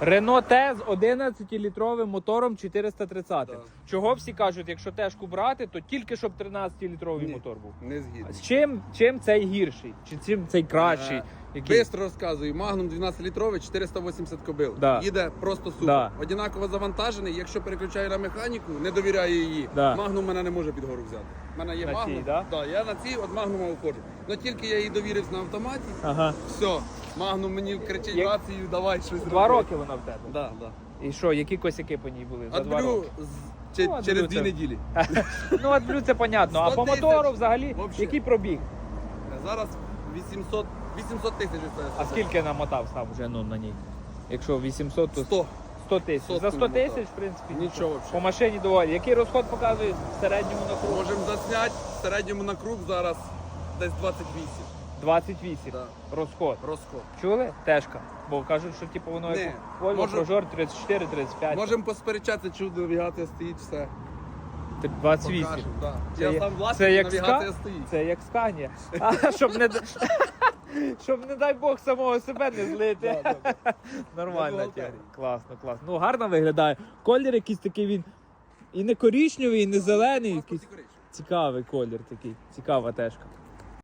Рено Т з 11-літровим мотором 430. Так. Чого всі кажуть, якщо тежку брати, то тільки щоб 13-літровий Ні. мотор був. Не згідно. З чим, чим цей гірший? Чи чим цей кращий? Який? Бистро розказую. Магнум 12-літровий, 480 кобил. Да. Їде просто супер. Да. Одинаково завантажений. Якщо переключаю на механіку, не довіряю її. Да. Магнум мене не може під гору взяти. У мене є На магнум. цій, да? Да, я на цій от магнума виходжу. Ну тільки я їй довірився на автоматі, Ага. все. Магнум мені кричить Як- рацію, давай щось Два роки вона в тебе. Да, да. І що, які косяки по ній були? За два роки? чи- Ну, через дві це. неділі. Ну, от блю, це понятно. А по мотору взагалі, Вообще. який пробіг? Зараз 800, 800 тисяч. А скільки намотав сам вже ну, на ній? Якщо 800, то 100. 100 тисяч. За 100 тисяч, в принципі, Нічого По машині доволі. Який розход показує в середньому на круг? Можемо засняти в середньому на круг зараз десь 28. 28 Да. розход. Розход. Чули? Тежка. Бо кажуть, що типу воно Ні. як Volvo Може- Prожор 34-35. Можемо посперечатися, чудо навігація стоїть, все. Ти 28. Покажу, да. Це Я є- сам це як навігація ска? стоїть. Це як сканія. А, щоб не д- щоб не дай Бог самого себе не злити. Да, да, да. Нормальна бухгалтерії. теорія. Класно, класно. Ну гарно виглядає. Колір якийсь такий він і не коричневий, і не зелений. Якийсь цікавий колір такий. Цікава тежка.